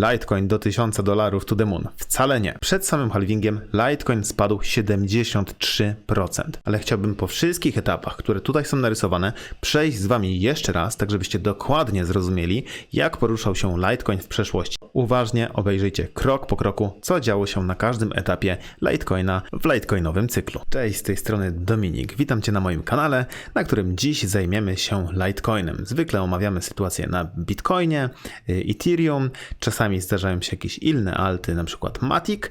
Litecoin do 1000 dolarów to the moon. Wcale nie. Przed samym halvingiem Litecoin spadł 73%. Ale chciałbym po wszystkich etapach, które tutaj są narysowane, przejść z Wami jeszcze raz, tak żebyście dokładnie zrozumieli, jak poruszał się Litecoin w przeszłości. Uważnie obejrzyjcie krok po kroku, co działo się na każdym etapie Litecoina w Litecoinowym cyklu. Cześć, z tej strony Dominik. Witam Cię na moim kanale, na którym dziś zajmiemy się Litecoinem. Zwykle omawiamy sytuację na Bitcoinie, y, Ethereum, czasami zdarzają się jakieś inne alty, na przykład Matic,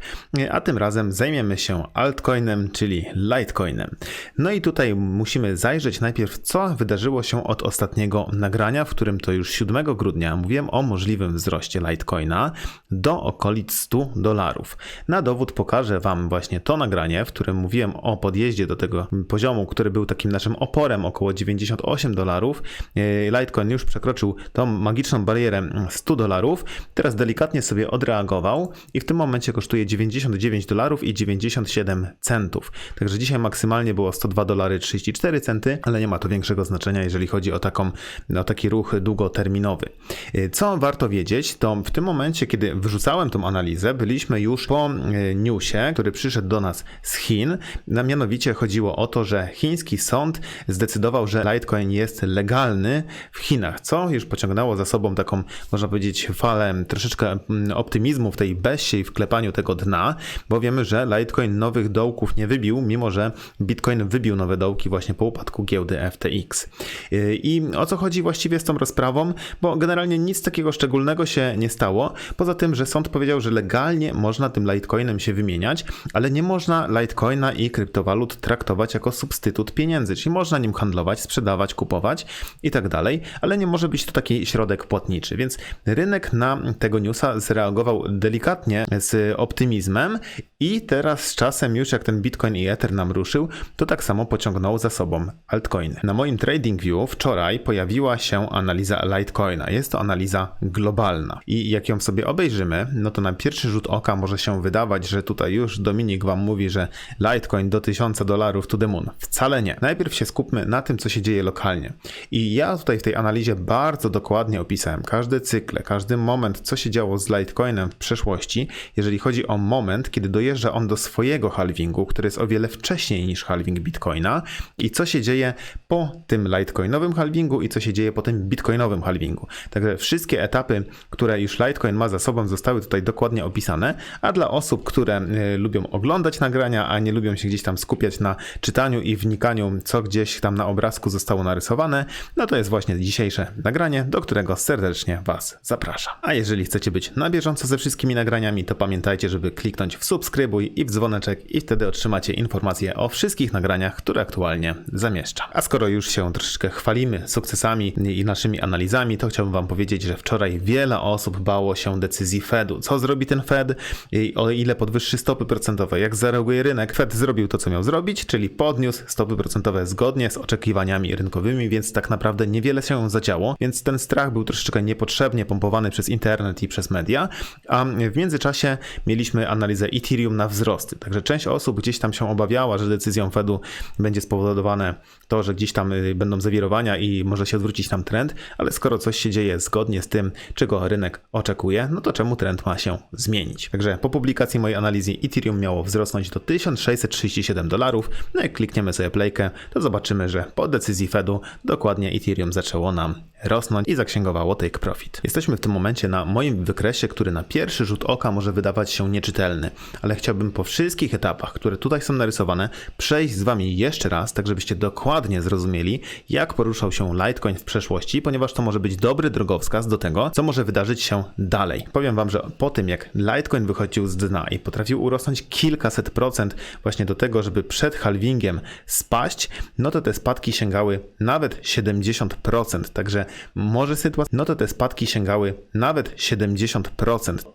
a tym razem zajmiemy się altcoinem, czyli Litecoinem. No i tutaj musimy zajrzeć najpierw, co wydarzyło się od ostatniego nagrania, w którym to już 7 grudnia mówiłem o możliwym wzroście Litecoina do okolic 100 dolarów. Na dowód pokażę Wam właśnie to nagranie, w którym mówiłem o podjeździe do tego poziomu, który był takim naszym oporem około 98 dolarów. Y, Litecoin już przekroczył tą magiczną barierę 100 dolarów. Teraz delikatnie sobie odreagował i w tym momencie kosztuje 99 dolarów i 97 centów. Także dzisiaj maksymalnie było 102 dolary 34 centy, ale nie ma to większego znaczenia, jeżeli chodzi o, taką, o taki ruch długoterminowy. Y, Co warto wiedzieć, to w tym momencie, kiedy wrzucałem tą analizę, byliśmy już po y, newsie, który przyszedł do nas z Chin. Na mianowicie chodziło o to, że chiński sąd zdecydował, że Litecoin jest legalny w Chinach, co już pociągnęło za sobą taką, można powiedzieć, falę troszeczkę mm, optymizmu w tej besie i w klepaniu tego dna, bo wiemy, że Litecoin nowych dołków nie wybił, mimo że Bitcoin wybił nowe dołki właśnie po upadku giełdy FTX. Yy, I o co chodzi właściwie z tą rozprawą? Bo generalnie nic takiego szczególnego się nie stało, poza tym, że sąd powiedział, że legalnie można tym Litecoinem się wymieniać, ale nie można Litecoina i kryptowalut traktować jako substytut pieniędzy, czyli można nim handlować, sprzedawać, kupować i tak dalej, ale nie może być to taki środek płatniczy, więc rynek na tego newsa zareagował delikatnie z optymizmem i teraz z czasem już jak ten Bitcoin i Ether nam ruszył, to tak samo pociągnął za sobą altcoiny. Na moim TradingView wczoraj pojawiła się analiza Litecoina. Jest to analiza globalna i jak ją sobie obejrzymy, no to na pierwszy rzut oka może się wydawać, że tutaj już Dominik wam mówi, że Litecoin do 1000 dolarów to the moon. Wcale nie. Najpierw się skupmy na tym, co się dzieje lokalnie. I ja tutaj w tej analizie bardzo dokładnie opisałem każdy cykl, każdy moment, co się działo z Litecoinem w przeszłości, jeżeli chodzi o moment, kiedy dojeżdża on do swojego halvingu, który jest o wiele wcześniej niż halving Bitcoina i co się dzieje po tym Litecoinowym halvingu i co się dzieje po tym Bitcoinowym halvingu. Także wszystkie etapy, które już Litecoin ma za sobą, zostały tutaj dokładnie opisane, a dla osób, które y, lubią oglądać nagrania, a nie lubią się gdzieś tam skupiać na czytaniu i wnikaniu, co gdzieś tam na obrazku zostało narysowane, no to jest właśnie dzisiejsze nagranie, do którego serdecznie Was zapraszam. A jeżeli chcecie być na bieżąco ze wszystkimi nagraniami, to pamiętajcie, żeby kliknąć w subskrybuj i w dzwoneczek i wtedy otrzymacie informacje o wszystkich nagraniach, które aktualnie zamieszczam. A skoro już się troszeczkę chwalimy sukcesami i naszymi analizami, to chciałbym Wam powiedzieć, że wczoraj wiele osób bało się decyzji Fedu. Co zrobi ten Fed? I o ile podwyższy stopy procentowe? Jak zareaguje rynek? Fed zrobił to, co miał zrobić, czyli podniósł stopy procentowe zgodnie z oczekiwaniami rynkowymi, więc tak naprawdę niewiele się zadziało, więc ten strach był troszeczkę niepotrzebnie pompowany przez internet i przez media, a w międzyczasie mieliśmy analizę Ethereum na wzrosty. Także część osób gdzieś tam się obawiała, że decyzją Fedu będzie spowodowane to, że gdzieś tam y, będą zawirowania i może się odwrócić tam trend, ale skoro coś się dzieje zgodnie z tym, czego rynek oczekuje, no to czemu trend ma się zmienić? Także po publikacji mojej analizy Ethereum miało wzrosnąć do 1637 dolarów. No jak klikniemy sobie playkę, to zobaczymy, że po decyzji Fedu dokładnie Ethereum zaczęło nam rosnąć i zaksięgowało take profit. Jesteśmy w tym momencie na moim wykresie, który na pierwszy rzut oka może wydawać się nieczytelny, ale chciałbym po wszystkich etapach, które tutaj są narysowane, przejść z Wami jeszcze raz, tak żebyście dokładnie zrozumieli, jak poruszał się Litecoin w przeszłości, ponieważ to może być dobry drogowskaz do tego, co może wydarzyć się dalej. Powiem Wam, że po tym jak Litecoin wychodził z dna i potrafił urosnąć kilkaset procent właśnie do tego, żeby przed halvingiem spaść, no to te spadki sięgały nawet 70%, także może sytuacja, no to te spadki sięgały nawet 70%.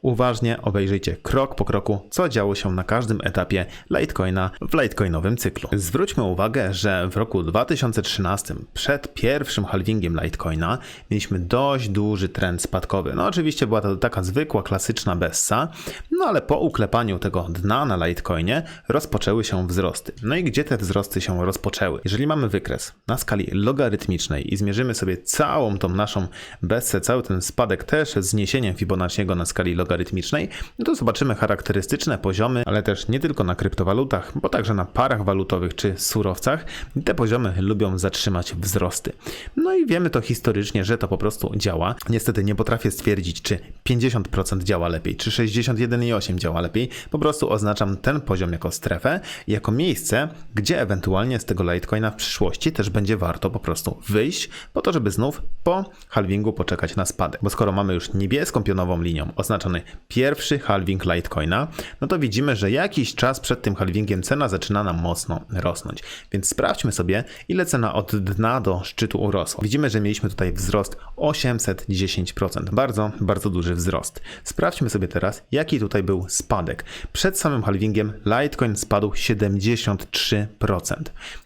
Uważnie obejrzyjcie krok po kroku, co działo się na każdym etapie Litecoina w Litecoinowym cyklu. Zwróćmy uwagę, że w roku 2013, przed pierwszym halvingiem Litecoina, mieliśmy dość duży trend spadkowy. No oczywiście była to taka zwykła, klasyczna bessa, No ale po uklepaniu tego dna na Litecoinie rozpoczęły się wzrosty. No i gdzie te wzrosty się rozpoczęły? Jeżeli mamy wykres na skali logarytmicznej i zmierzymy sobie całą tą naszą bessę, cały ten spadek też z zniesieniem Fibonacciego na skali logarytmicznej, no to zobaczymy charakterystyczne poziomy, ale też nie tylko na kryptowalutach, bo także na parach walutowych czy surowcach. Te poziomy lubią zatrzymać wzrosty. No i wiemy to historycznie, że to po prostu działa. Niestety nie potrafię stwierdzić, czy 50% działa lepiej, czy 61,8 działa lepiej. Po prostu oznaczam ten poziom jako strefę, jako miejsce, gdzie ewentualnie z tego Litecoina w przyszłości też będzie warto po prostu wyjść, po to, żeby znów po halvingu poczekać na spadek. Bo skoro mamy już niebieską pionową linią oznaczony pierwszy halving Litecoina, no to widzimy, że jakiś czas przed tym halvingiem cena zaczyna nam mocno rosnąć. Więc sprawdźmy sobie, ile cena od dna do szczytu urosła. Widzimy, że mieliśmy tutaj wzrost 810%. Bardzo, bardzo duży wzrost. Sprawdźmy sobie teraz, jaki tutaj był spadek. Przed samym halvingiem Litecoin spadł 73%.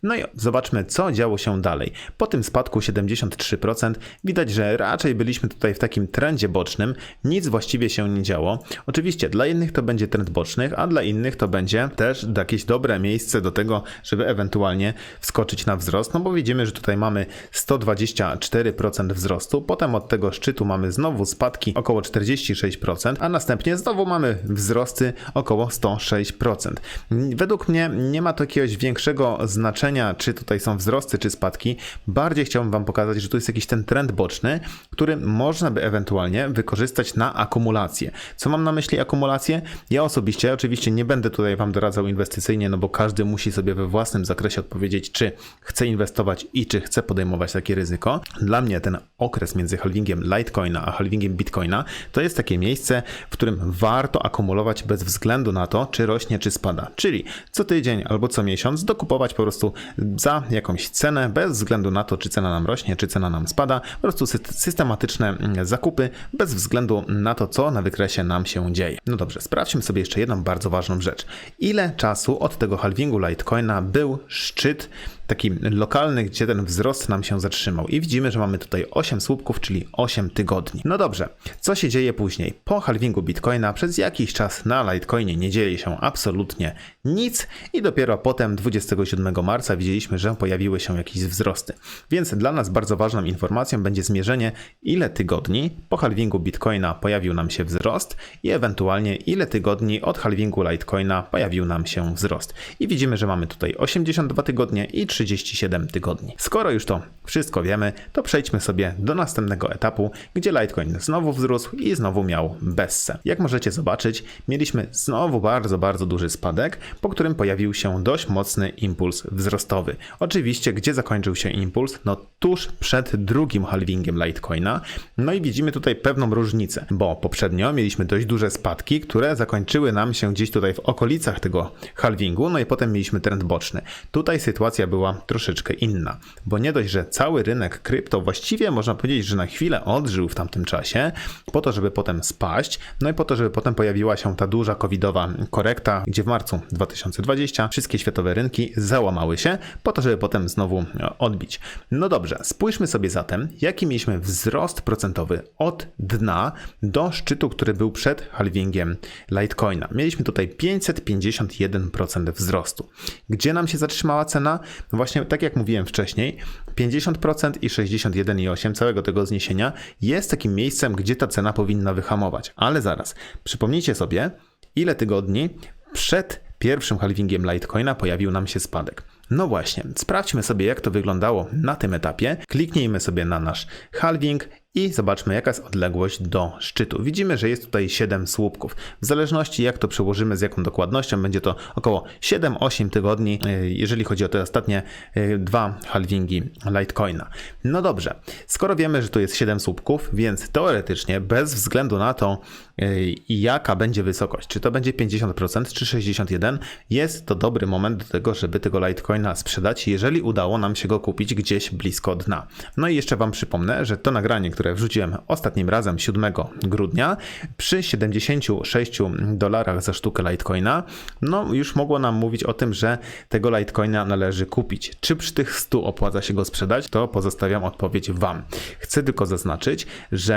No i zobaczmy, co działo się dalej. Po tym spadku 73% widać, że raczej byliśmy tutaj w takim trendzie bocznym. Nic właściwie się nie działo. Oczywiście dla jednych to będzie trend boczny, a dla innych to będzie też jakieś dobre miejsce do tego, żeby ewentualnie wskoczyć na wzrost, no bo widzimy, że tutaj mamy 124% wzrostu, potem od tego szczytu mamy znowu spadki około 46%, a następnie znowu mamy wzrosty około 106%. Według mnie nie ma to jakiegoś większego znaczenia, czy tutaj są wzrosty, czy spadki. Bardziej chciałbym Wam pokazać, że tu jest jakiś ten trend boczny, który można by ewentualnie wykorzystać na akumulację. Co mam na myśli akumulację? Ja osobiście oczywiście nie będę tutaj Wam doradzał inwestycyjnie, no bo każdy musi sobie we własnym zakresie odpowiedzieć, czy chce inwestować i czy chce podejmować takie ryzyko. Dla mnie ten okres między halvingiem Litecoina a halvingiem Bitcoina to jest takie miejsce, w którym warto akumulować bez względu na to, czy rośnie, czy spada. Czyli co tydzień albo co miesiąc dokupować po prostu za jakąś cenę, bez względu na to, czy cena nam rośnie, czy cena nam spada. Po prostu sy- systematyczne mm, zakupy, bez względu na to, co na wykresie nam się dzieje. No dobrze, sprawdźmy sobie jeszcze jedną bardzo ważną rzecz. Ile czasu od tego halvingu Litecoina był szczyt taki lokalny, gdzie ten wzrost nam się zatrzymał. I widzimy, że mamy tutaj 8 słupków, czyli 8 tygodni. No dobrze, co się dzieje później? Po halvingu Bitcoina przez jakiś czas na Litecoinie nie dzieje się absolutnie nic i dopiero potem 27 marca widzieliśmy, że pojawiły się jakieś wzrosty. Więc dla nas bardzo ważną informacją będzie zmierzenie, ile tygodni po halvingu Bitcoina pojawił nam się wzrost i ewentualnie ile tygodni od halvingu Litecoina pojawił nam się wzrost. I widzimy, że mamy tutaj 82 tygodnie i 37 tygodni. Skoro już to wszystko wiemy, to przejdźmy sobie do następnego etapu, gdzie Litecoin znowu wzrósł i znowu miał bessę. Jak możecie zobaczyć, mieliśmy znowu bardzo, bardzo duży spadek, po którym pojawił się dość mocny impuls wzrostowy. Oczywiście, gdzie zakończył się impuls? No tuż przed drugim halvingiem Litecoina. No i widzimy tutaj pewną różnicę, bo poprzednio mieliśmy dość duże spadki, które zakończyły nam się gdzieś tutaj w okolicach tego halvingu, no i potem mieliśmy trend boczny. Tutaj sytuacja była troszeczkę inna, bo nie dość, że cały rynek krypto właściwie można powiedzieć, że na chwilę odżył w tamtym czasie, po to, żeby potem spaść, no i po to, żeby potem pojawiła się ta duża covidowa korekta, gdzie w marcu 2020 wszystkie światowe rynki załamały się, po to, żeby potem znowu e, odbić. No dobrze, spójrzmy sobie zatem, jaki mieliśmy wzrost procentowy od dna do szczytu, który był przed halvingiem Litecoina. Mieliśmy tutaj 551% wzrostu. Gdzie nam się zatrzymała cena? Właśnie, tak jak mówiłem wcześniej, 50% i 61,8% całego tego zniesienia jest takim miejscem, gdzie ta cena powinna wyhamować. Ale zaraz, przypomnijcie sobie, ile tygodni przed pierwszym halvingiem Litecoina pojawił nam się spadek. No właśnie, sprawdźmy sobie jak to wyglądało na tym etapie. Kliknijmy sobie na nasz halving i zobaczmy jaka jest odległość do szczytu. Widzimy, że jest tutaj 7 słupków. W zależności jak to przełożymy, z jaką dokładnością, będzie to około 7-8 tygodni, y, jeżeli chodzi o te ostatnie y, dwa halvingi Litecoina. No dobrze, skoro wiemy, że tu jest 7 słupków, więc teoretycznie bez względu na to, y, jaka będzie wysokość, czy to będzie 50% czy 61%, jest to dobry moment do tego, żeby tego Litecoina sprzedać, jeżeli udało nam się go kupić gdzieś blisko dna. No i jeszcze Wam przypomnę, że to nagranie, które które wrzuciłem ostatnim razem 7 grudnia przy 76 dolarach za sztukę Litecoina, no już mogło nam mówić o tym, że tego Litecoina należy kupić. Czy przy tych 100 opłaca się go sprzedać, to pozostawiam odpowiedź Wam. Chcę tylko zaznaczyć, że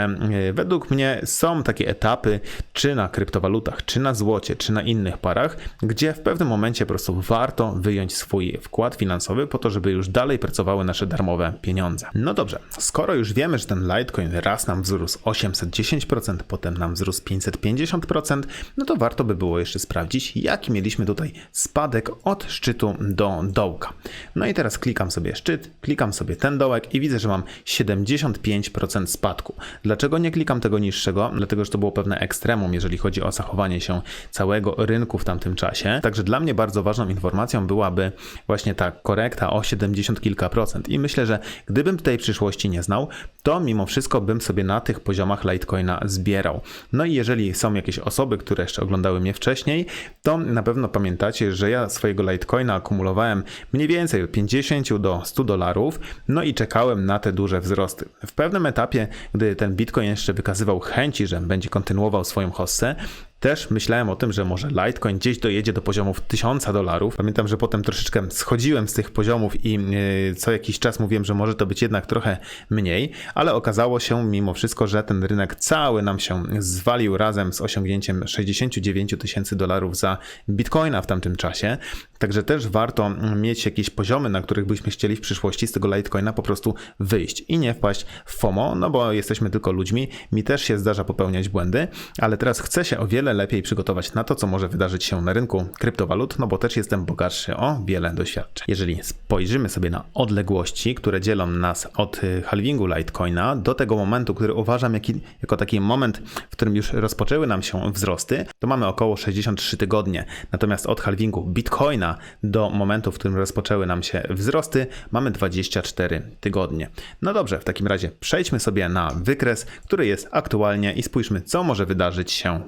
e, według mnie są takie etapy, czy na kryptowalutach, czy na złocie, czy na innych parach, gdzie w pewnym momencie po prostu warto wyjąć swój wkład finansowy po to, żeby już dalej pracowały nasze darmowe pieniądze. No dobrze, skoro już wiemy, że ten Litecoin raz nam wzrósł 810%, potem nam wzrósł 550%, no to warto by było jeszcze sprawdzić, jaki mieliśmy tutaj spadek od szczytu do dołka. No i teraz klikam sobie szczyt, klikam sobie ten dołek i widzę, że mam 75% spadku. Dlaczego nie klikam tego niższego? Dlatego, że to było pewne ekstremum, jeżeli chodzi o zachowanie się całego rynku w tamtym czasie. Także dla mnie bardzo ważną informacją byłaby właśnie ta korekta o 70 kilka procent. I myślę, że gdybym tej przyszłości nie znał, to mimo wszystko bym sobie na tych poziomach Litecoina zbierał. No i jeżeli są jakieś osoby, które jeszcze oglądały mnie wcześniej, to na pewno pamiętacie, że ja swojego Litecoina akumulowałem mniej więcej od 50 do 100 dolarów, no i czekałem na te duże wzrosty. W pewnym etapie, gdy ten Bitcoin jeszcze wykazywał chęci, że będzie kontynuował swoją hossę, też myślałem o tym, że może Litecoin gdzieś dojedzie do poziomów 1000 dolarów. Pamiętam, że potem troszeczkę schodziłem z tych poziomów i yy, co jakiś czas mówiłem, że może to być jednak trochę mniej, ale okazało się mimo wszystko, że ten rynek cały nam się zwalił razem z osiągnięciem 69 tysięcy dolarów za Bitcoina w tamtym czasie. Także też warto mieć jakieś poziomy, na których byśmy chcieli w przyszłości z tego Litecoina po prostu wyjść i nie wpaść w FOMO, no bo jesteśmy tylko ludźmi. Mi też się zdarza popełniać błędy, ale teraz chcę się o wiele lepiej przygotować na to, co może wydarzyć się na rynku kryptowalut, no bo też jestem bogatszy o wiele doświadczeń. Jeżeli spojrzymy sobie na odległości, które dzielą nas od y, halvingu Litecoina do tego momentu, który uważam jako taki moment, w którym już rozpoczęły nam się wzrosty, to mamy około 63 tygodnie. Natomiast od halvingu Bitcoina do momentu, w którym rozpoczęły nam się wzrosty, mamy 24 tygodnie. No dobrze, w takim razie przejdźmy sobie na wykres, który jest aktualnie i spójrzmy, co może wydarzyć się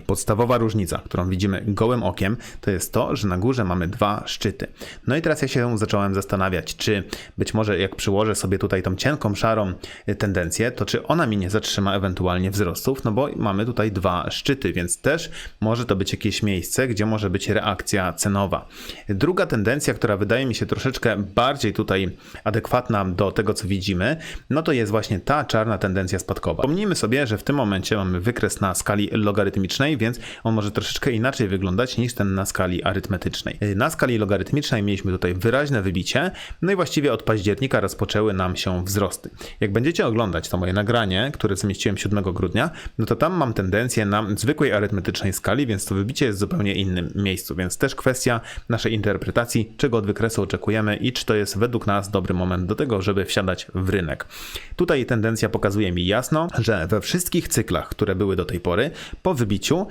dalej. Podstawowa różnica, którą widzimy gołym okiem, to jest to, że na górze mamy dwa szczyty. No i teraz ja się zacząłem zastanawiać, czy być może jak przyłożę sobie tutaj tą cienką, szarą tendencję, to czy ona mi nie zatrzyma ewentualnie wzrostów, no bo mamy tutaj dwa szczyty, więc też może to być jakieś miejsce, gdzie może być reakcja cenowa. Druga tendencja, która wydaje mi się troszeczkę bardziej tutaj adekwatna do tego, co widzimy, no to jest właśnie ta czarna tendencja spadkowa. Pomnijmy sobie, że w tym momencie mamy wykres na skali logarytmicznej, więc on może troszeczkę inaczej wyglądać niż ten na skali arytmetycznej. Na skali logarytmicznej mieliśmy tutaj wyraźne wybicie, no i właściwie od października rozpoczęły nam się wzrosty. Jak będziecie oglądać to moje nagranie, które zamieściłem 7 grudnia, no to tam mam tendencję na zwykłej arytmetycznej skali, więc to wybicie jest w zupełnie innym miejscu, więc też kwestia naszej interpretacji, czego od wykresu oczekujemy i czy to jest według nas dobry moment do tego, żeby wsiadać w rynek. Tutaj tendencja pokazuje mi jasno, że we wszystkich cyklach, które były do tej pory, po wybiciu production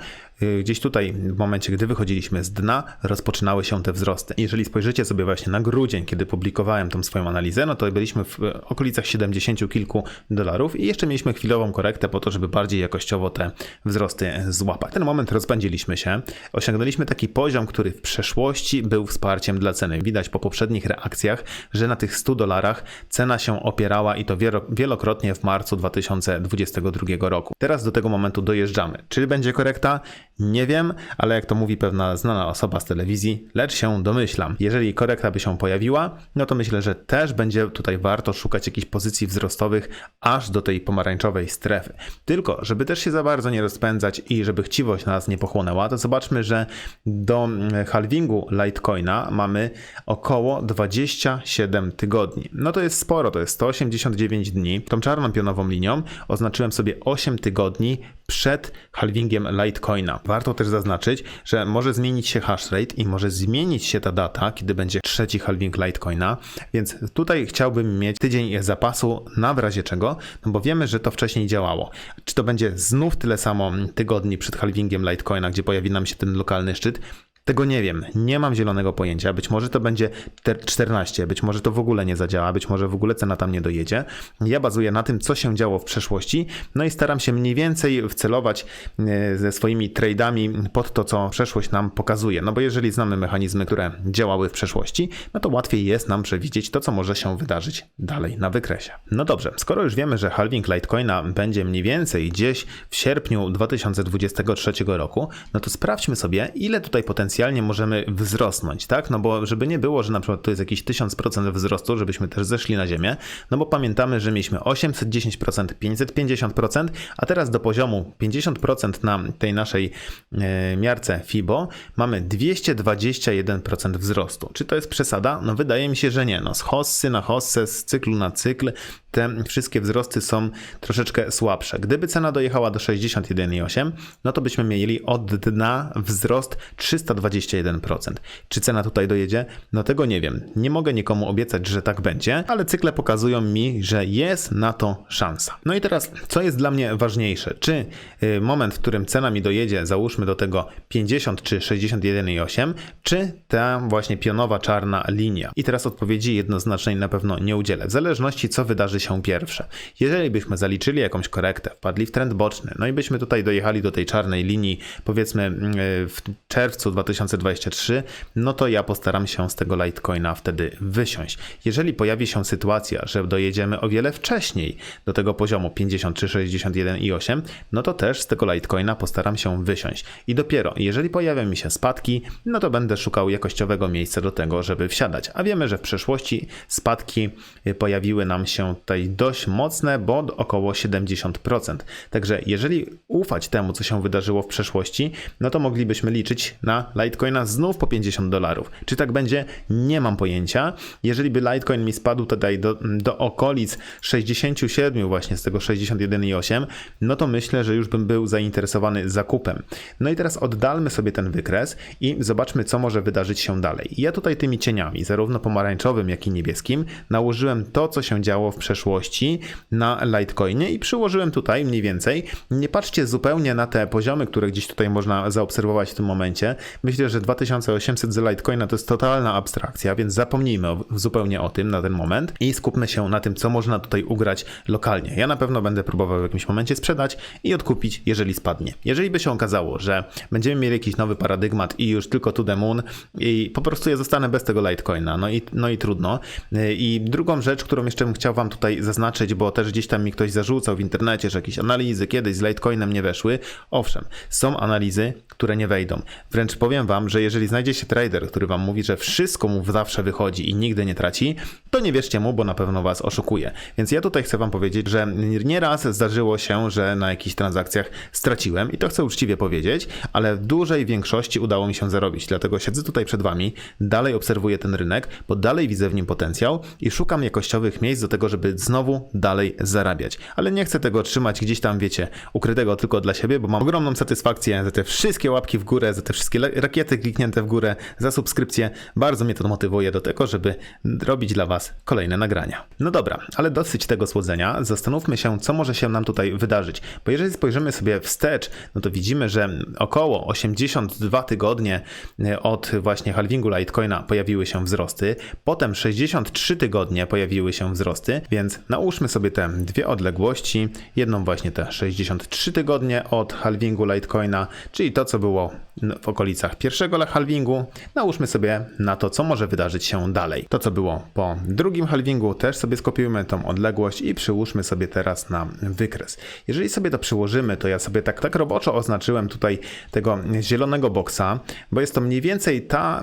gdzieś tutaj w momencie, gdy wychodziliśmy z dna, rozpoczynały się te wzrosty. Jeżeli spojrzycie sobie właśnie na grudzień, kiedy publikowałem tą swoją analizę, no to byliśmy w okolicach 70 kilku dolarów i jeszcze mieliśmy chwilową korektę po to, żeby bardziej jakościowo te wzrosty złapać. Ten moment rozpędziliśmy się, osiągnęliśmy taki poziom, który w przeszłości był wsparciem dla ceny. Widać po poprzednich reakcjach, że na tych 100 dolarach cena się opierała i to wielokrotnie w marcu 2022 roku. Teraz do tego momentu dojeżdżamy. Czy będzie korekta? Nie wiem, ale jak to mówi pewna znana osoba z telewizji, lecz się domyślam. Jeżeli korekta by się pojawiła, no to myślę, że też będzie tutaj warto szukać jakichś pozycji wzrostowych aż do tej pomarańczowej strefy. Tylko, żeby też się za bardzo nie rozpędzać i żeby chciwość nas nie pochłonęła, to zobaczmy, że do mm, halvingu Litecoina mamy około 27 tygodni. No to jest sporo, to jest 189 dni. Tą czarną pionową linią oznaczyłem sobie 8 tygodni przed halvingiem Litecoina. Warto też zaznaczyć, że może zmienić się hash rate i może zmienić się ta data, kiedy będzie trzeci halving Litecoina, więc tutaj chciałbym mieć tydzień zapasu na w razie czego, no bo wiemy, że to wcześniej działało. Czy to będzie znów tyle samo tygodni przed halvingiem Litecoina, gdzie pojawi nam się ten lokalny szczyt, Tego nie wiem, nie mam zielonego pojęcia. Być może to będzie te 14, być może to w ogóle nie zadziała, być może w ogóle cena tam nie dojedzie. Ja bazuję na tym, co się działo w przeszłości, no i staram się mniej więcej wcelować e, ze swoimi trade'ami pod to, co przeszłość nam pokazuje. No bo jeżeli znamy mechanizmy, które działały w przeszłości, no to łatwiej jest nam przewidzieć to, co może się wydarzyć dalej na wykresie. No dobrze, skoro już wiemy, że halving Litecoina będzie mniej więcej gdzieś w sierpniu 2023 roku, no to sprawdźmy sobie, ile tutaj potencjalnie możemy wzrosnąć, tak? No bo żeby nie było, że na przykład to jest jakiś 1000% wzrostu, żebyśmy też zeszli na ziemię, no bo pamiętamy, że mieliśmy 810%, 550%, a teraz do poziomu 50% na tej naszej e, miarce FIBO mamy 221% wzrostu. Czy to jest przesada? No wydaje mi się, że nie. No z hossy na hossę, z cyklu na cykl te wszystkie wzrosty są troszeczkę słabsze. Gdyby cena dojechała do 61,8, no to byśmy mieli od dna wzrost 321%. Czy cena tutaj dojedzie? No tego nie wiem. Nie mogę nikomu obiecać, że tak będzie, ale cykle pokazują mi, że jest na to szansa. No i teraz, co jest dla mnie ważniejsze? Czy y, moment, w którym cena mi dojedzie, załóżmy do tego 50 czy 61,8, czy ta właśnie pionowa czarna linia? I teraz odpowiedzi jednoznacznej na pewno nie udzielę, w zależności co wydarzy się pierwsze. Jeżeli byśmy zaliczyli jakąś korektę, wpadli w trend boczny, no i byśmy tutaj dojechali do tej czarnej linii, powiedzmy mm, w czerwcu 2023, no to ja postaram się z tego Litecoina wtedy wysiąść. Jeżeli pojawi się sytuacja, że dojedziemy o wiele wcześniej do tego poziomu 50 czy 61,8, no to też z tego Litecoina postaram się wysiąść. I dopiero jeżeli pojawią mi się spadki, no to będę szukał jakościowego miejsca do tego, żeby wsiadać. A wiemy, że w przeszłości spadki pojawiły nam się tutaj dość mocne, bo około 70%. Także jeżeli ufać temu, co się wydarzyło w przeszłości, no to moglibyśmy liczyć na Litecoina znów po 50 dolarów. Czy tak będzie? Nie mam pojęcia. Jeżeli by Litecoin mi spadł tutaj do, do okolic 67 właśnie z tego 61,8, no to myślę, że już bym był zainteresowany zakupem. No i teraz oddalmy sobie ten wykres i zobaczmy, co może wydarzyć się dalej. Ja tutaj tymi cieniami, zarówno pomarańczowym, jak i niebieskim, nałożyłem to, co się działo w przeszłości na Litecoinie i przyłożyłem tutaj mniej więcej. Nie patrzcie zupełnie na te poziomy, które gdzieś tutaj można zaobserwować w tym momencie. Myślę, że 2800 za Litecoina to jest totalna abstrakcja, więc zapomnijmy o, zupełnie o tym na ten moment i skupmy się na tym, co można tutaj ugrać lokalnie. Ja na pewno będę próbował w jakimś momencie sprzedać i odkupić, jeżeli spadnie. Jeżeli by się okazało, że będziemy mieli jakiś nowy paradygmat i już tylko to the moon i po prostu ja zostanę bez tego Litecoina, no i, no i trudno. I drugą rzecz, którą jeszcze bym chciał Wam tutaj zaznaczyć, bo też gdzieś tam mi ktoś zarzucał w internecie, że jakieś analizy kiedyś z Litecoinem nie weszły. Owszem, są analizy, które nie wejdą. Wręcz powiem Wam, że jeżeli znajdzie się trader, który Wam mówi, że wszystko mu zawsze wychodzi i nigdy nie traci, to nie wierzcie mu, bo na pewno Was oszukuje. Więc ja tutaj chcę Wam powiedzieć, że nieraz zdarzyło się, że na jakichś transakcjach straciłem i to chcę uczciwie powiedzieć, ale w dużej większości udało mi się zarobić. Dlatego siedzę tutaj przed Wami, dalej obserwuję ten rynek, bo dalej widzę w nim potencjał i szukam jakościowych miejsc do tego, żeby znowu dalej zarabiać. Ale nie chcę tego trzymać gdzieś tam, wiecie, ukrytego tylko dla siebie, bo mam ogromną satysfakcję za te wszystkie łapki w górę, za te wszystkie rakiety kliknięte w górę, za subskrypcję. Bardzo mnie to motywuje do tego, żeby robić dla Was kolejne nagrania. No dobra, ale dosyć tego słodzenia. Zastanówmy się, co może się nam tutaj wydarzyć. Bo jeżeli spojrzymy sobie wstecz, no to widzimy, że około 82 tygodnie e, od właśnie halvingu Litecoina pojawiły się wzrosty, potem 63 tygodnie pojawiły się wzrosty, więc nałóżmy sobie te dwie odległości, jedną właśnie te 63 tygodnie od halvingu Litecoina, czyli to, co było w okolicach pierwszego halvingu, nałóżmy sobie na to, co może wydarzyć się dalej. To, co było po drugim halvingu, też sobie skopiujmy tą odległość i przyłóżmy sobie teraz na wykres. Jeżeli sobie to przyłożymy, to ja sobie tak, tak roboczo oznaczyłem tutaj tego zielonego boksa, bo jest to mniej więcej ta,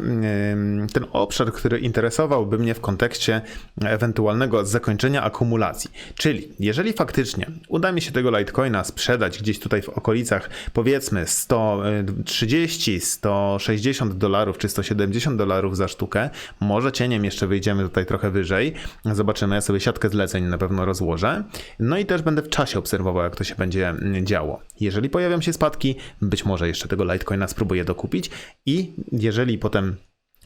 ten obszar, który interesowałby mnie w kontekście ewentualnego zakończenia akumulacji. Czyli jeżeli faktycznie uda mi się tego Litecoina sprzedać gdzieś tutaj w okolicach powiedzmy 130, 160 dolarów czy 170 dolarów za sztukę, może cieniem jeszcze wyjdziemy tutaj trochę wyżej, zobaczymy, ja sobie siatkę zleceń na pewno rozłożę, no i też będę w czasie obserwował, jak to się będzie działo. Jeżeli pojawią się spadki, być może jeszcze tego Litecoina spróbuję dokupić i jeżeli potem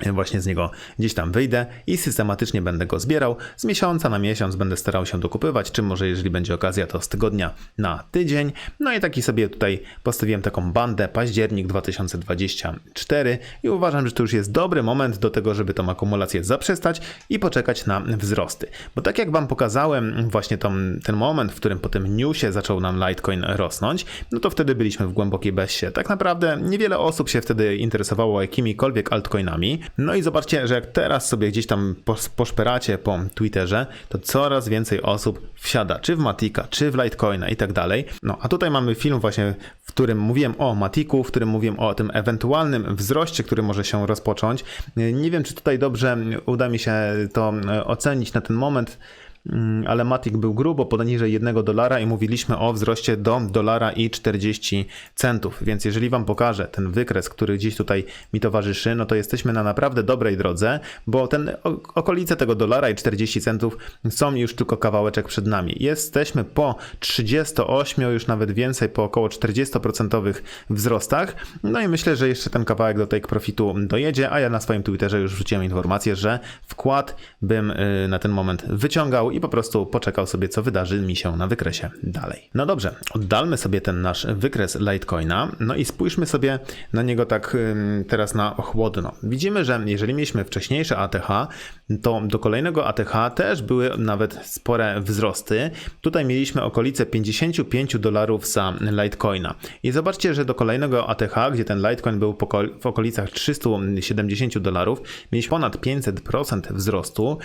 właśnie z niego gdzieś tam wyjdę i systematycznie będę go zbierał. Z miesiąca na miesiąc będę starał się dokupywać, czy może jeżeli będzie okazja, to z tygodnia na tydzień. No i taki sobie tutaj postawiłem taką bandę, październik 2024 i uważam, że to już jest dobry moment do tego, żeby tą akumulację zaprzestać i poczekać na wzrosty. Bo tak jak Wam pokazałem właśnie tą, ten moment, w którym po tym newsie zaczął nam Litecoin rosnąć, no to wtedy byliśmy w głębokiej besie. Tak naprawdę niewiele osób się wtedy interesowało jakimikolwiek altcoinami, no i zobaczcie, że jak teraz sobie gdzieś tam pos- poszperacie po Twitterze, to coraz więcej osób wsiada, czy w Matika, czy w Litecoina i tak dalej. No a tutaj mamy film właśnie, w którym mówiłem o Matiku, w którym mówiłem o tym ewentualnym wzroście, który może się rozpocząć. Nie wiem, czy tutaj dobrze uda mi się to e, ocenić na ten moment. Mm, ale Matic był grubo poniżej 1 dolara i mówiliśmy o wzroście do dolara i 40 centów. Więc jeżeli Wam pokażę ten wykres, który gdzieś tutaj mi towarzyszy, no to jesteśmy na naprawdę dobrej drodze, bo ten okolice tego dolara i 40 centów są już tylko kawałeczek przed nami. Jesteśmy po 38, już nawet więcej, po około 40% wzrostach. No i myślę, że jeszcze ten kawałek do take profitu dojedzie, a ja na swoim Twitterze już wrzuciłem informację, że wkład bym y, na ten moment wyciągał i po prostu poczekał sobie, co wydarzy mi się na wykresie dalej. No dobrze, oddalmy sobie ten nasz wykres Litecoina, no i spójrzmy sobie na niego tak teraz na chłodno. Widzimy, że jeżeli mieliśmy wcześniejsze ATH, to do kolejnego ATH też były nawet spore wzrosty. Tutaj mieliśmy okolice 55 dolarów za Litecoina. I zobaczcie, że do kolejnego ATH, gdzie ten Litecoin był w okolicach 370 dolarów, mieliśmy ponad 500% wzrostu.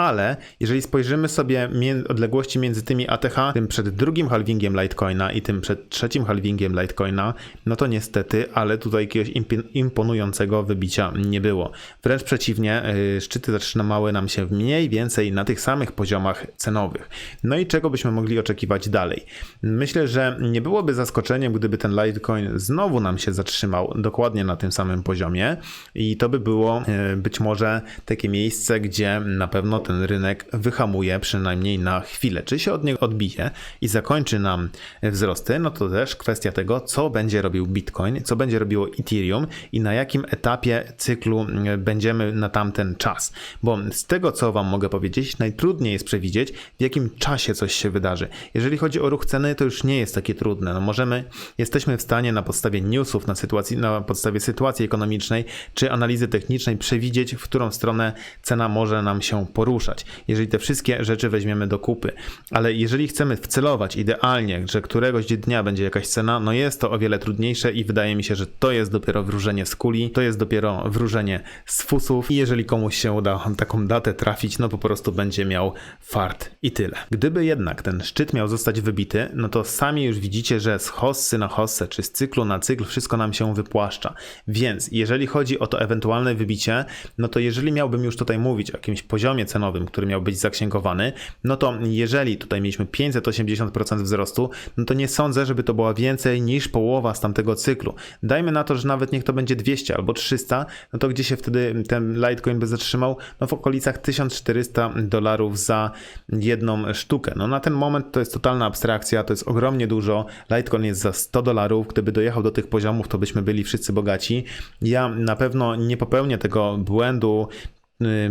Ale jeżeli spojrzymy sobie odległości między tymi ATH, tym przed drugim halvingiem Litecoina i tym przed trzecim halvingiem Litecoina, no to niestety, ale tutaj jakiegoś imponującego wybicia nie było. Wręcz przeciwnie, yy, szczyty zatrzymały nam się mniej więcej na tych samych poziomach cenowych. No i czego byśmy mogli oczekiwać dalej? Myślę, że nie byłoby zaskoczeniem, gdyby ten Litecoin znowu nam się zatrzymał dokładnie na tym samym poziomie i to by było yy, być może takie miejsce, gdzie na pewno ten rynek wyhamuje przynajmniej na chwilę. Czy się od niego odbije i zakończy nam wzrosty, no to też kwestia tego, co będzie robił Bitcoin, co będzie robiło Ethereum i na jakim etapie cyklu będziemy na tamten czas. Bo z tego, co Wam mogę powiedzieć, najtrudniej jest przewidzieć, w jakim czasie coś się wydarzy. Jeżeli chodzi o ruch ceny, to już nie jest takie trudne. No możemy, jesteśmy w stanie na podstawie newsów, na, sytuacji, na podstawie sytuacji ekonomicznej czy analizy technicznej przewidzieć, w którą stronę cena może nam się poruszać. Jeżeli te wszystkie rzeczy weźmiemy do kupy. Ale jeżeli chcemy wcelować idealnie, że któregoś dnia będzie jakaś cena, no jest to o wiele trudniejsze i wydaje mi się, że to jest dopiero wróżenie z kuli, to jest dopiero wróżenie z fusów i jeżeli komuś się uda taką datę trafić, no po prostu będzie miał fart i tyle. Gdyby jednak ten szczyt miał zostać wybity, no to sami już widzicie, że z hossy na hossę, czy z cyklu na cykl wszystko nam się wypłaszcza. Więc jeżeli chodzi o to ewentualne wybicie, no to jeżeli miałbym już tutaj mówić o jakimś poziomie cenowym, który miał być zaksięgowany, no to jeżeli tutaj mieliśmy 580% wzrostu, no to nie sądzę, żeby to była więcej niż połowa z tamtego cyklu. Dajmy na to, że nawet niech to będzie 200 albo 300, no to gdzie się wtedy ten Litecoin by zatrzymał? No w okolicach 1400 dolarów za jedną sztukę. No na ten moment to jest totalna abstrakcja, to jest ogromnie dużo. Litecoin jest za 100 dolarów. Gdyby dojechał do tych poziomów, to byśmy byli wszyscy bogaci. Ja na pewno nie popełnię tego błędu,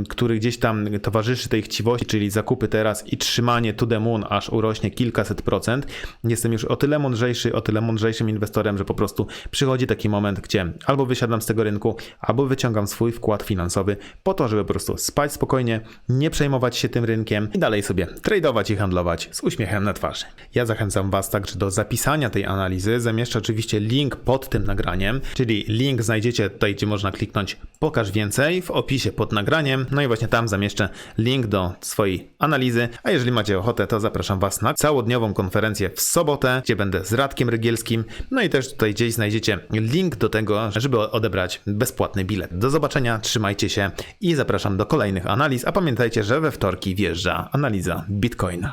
który gdzieś tam towarzyszy tej chciwości, czyli zakupy teraz i trzymanie to the moon, aż urośnie kilkaset procent. Jestem już o tyle mądrzejszy, o tyle mądrzejszym inwestorem, że po prostu przychodzi taki moment, gdzie albo wysiadam z tego rynku, albo wyciągam swój wkład finansowy po to, żeby po prostu spać spokojnie, nie przejmować się tym rynkiem i dalej sobie tradować i handlować z uśmiechem na twarzy. Ja zachęcam Was także do zapisania tej analizy. Zamieszczę oczywiście link pod tym nagraniem, czyli link znajdziecie tutaj, gdzie można kliknąć pokaż więcej w opisie pod nagraniem. No i właśnie tam zamieszczę link do swojej analizy. A jeżeli macie ochotę, to zapraszam Was na całodniową konferencję w sobotę, gdzie będę z Radkiem Rygielskim. No i też tutaj gdzieś znajdziecie link do tego, żeby odebrać bezpłatny bilet. Do zobaczenia, trzymajcie się i zapraszam do kolejnych analiz. A pamiętajcie, że we wtorki wjeżdża analiza Bitcoina.